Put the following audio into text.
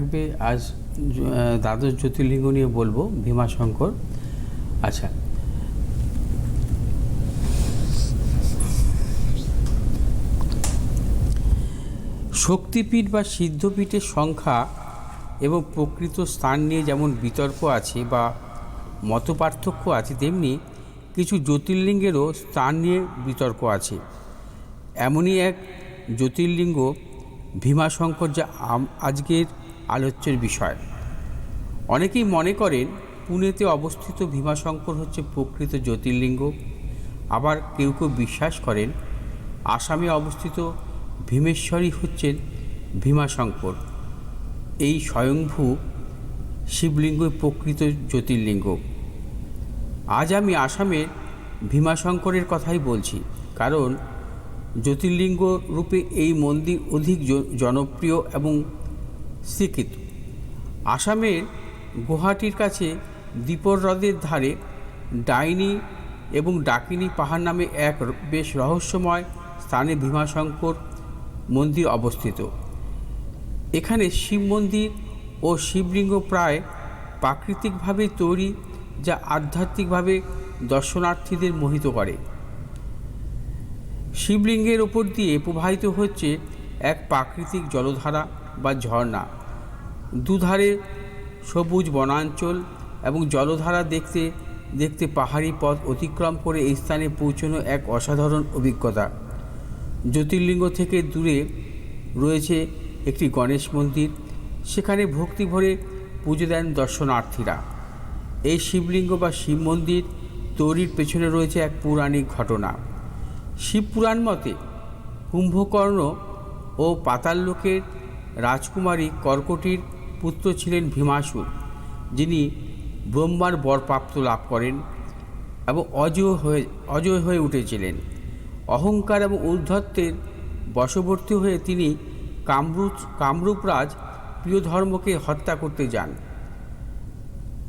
থাকবে আজ দ্বাদশ জ্যোতির্লিঙ্গ নিয়ে বলব ভীমাশঙ্কর। আচ্ছা। শক্তিপীঠ বা সিদ্ধপীঠের সংখ্যা এবং প্রকৃত স্থান নিয়ে যেমন বিতর্ক আছে বা মতপার্থক্য আছে তেমনি কিছু জ্যোতির্লিঙ্গেরও স্থান নিয়ে বিতর্ক আছে। এমনই এক জ্যোতির্লিঙ্গ ভীমাশঙ্কর যা আজকের আলোচ্যের বিষয়। অনেকেই মনে করেন পুনেতে অবস্থিত ভীমাশঙ্কর হচ্ছে প্রকৃত জ্যোতির্লিঙ্গ। আবার কেউ কেউ বিশ্বাস করেন আসামে অবস্থিত ভীমেশ্বরী হচ্ছেন ভীমাশঙ্কর। এই স্বয়ংভূ শিবলিঙ্গই প্রকৃত জ্যোতির্লিঙ্গ। আজ আমি আসামের ভীমাশঙ্করের কথাই বলছি, কারণ জ্যোতির্লিঙ্গ রূপে এই মন্দির অধিক জনপ্রিয় এবং স্বীকৃত আসামের গুয়াহাটির কাছে দ্বীপর হ্রদের ধারে ডাইনি এবং ডাকিনী পাহাড় নামে এক বেশ রহস্যময় স্থানে ভীমাশঙ্কর মন্দির অবস্থিত। এখানে শিব মন্দির ও শিবলিঙ্গ প্রায় প্রাকৃতিকভাবে তৈরি, যা আধ্যাত্মিকভাবে দর্শনার্থীদের মোহিত করে। শিবলিঙ্গের ওপর দিয়ে প্রবাহিত হচ্ছে এক প্রাকৃতিক জলধারা। বা ঝর্ণা। দুধারে সবুজ বনাঞ্চল এবং জলধারা দেখতে দেখতে পাহাড়ি পথ অতিক্রম করে এই স্থানে পৌঁছানো এক অসাধারণ অভিজ্ঞতা। জ্যোতির্লিঙ্গ থেকে দূরে রয়েছে একটি গণেশ মন্দির। সেখানে ভক্তি ভরে পুজো দেন দর্শনার্থীরা। এই শিবলিঙ্গ বা শিব মন্দির তৈরির পেছনে রয়েছে এক পৌরাণিক ঘটনা। শিবপুরাণ মতে কুম্ভকর্ণ ও পাতাললোকের রাজকুমারী কর্কটির পুত্র ছিলেন ভীমাসুর, যিনি ব্রহ্মার বরপ্রাপ্ত লাভ করেন এবং অজয় হয়ে অজয় হয়ে উঠেছিলেন। অহংকার এবং ঔদ্ধত্যের বশবর্তী হয়ে তিনি কামরূপ, কামরূপরাজ প্রিয় ধর্মকে হত্যা করতে যান।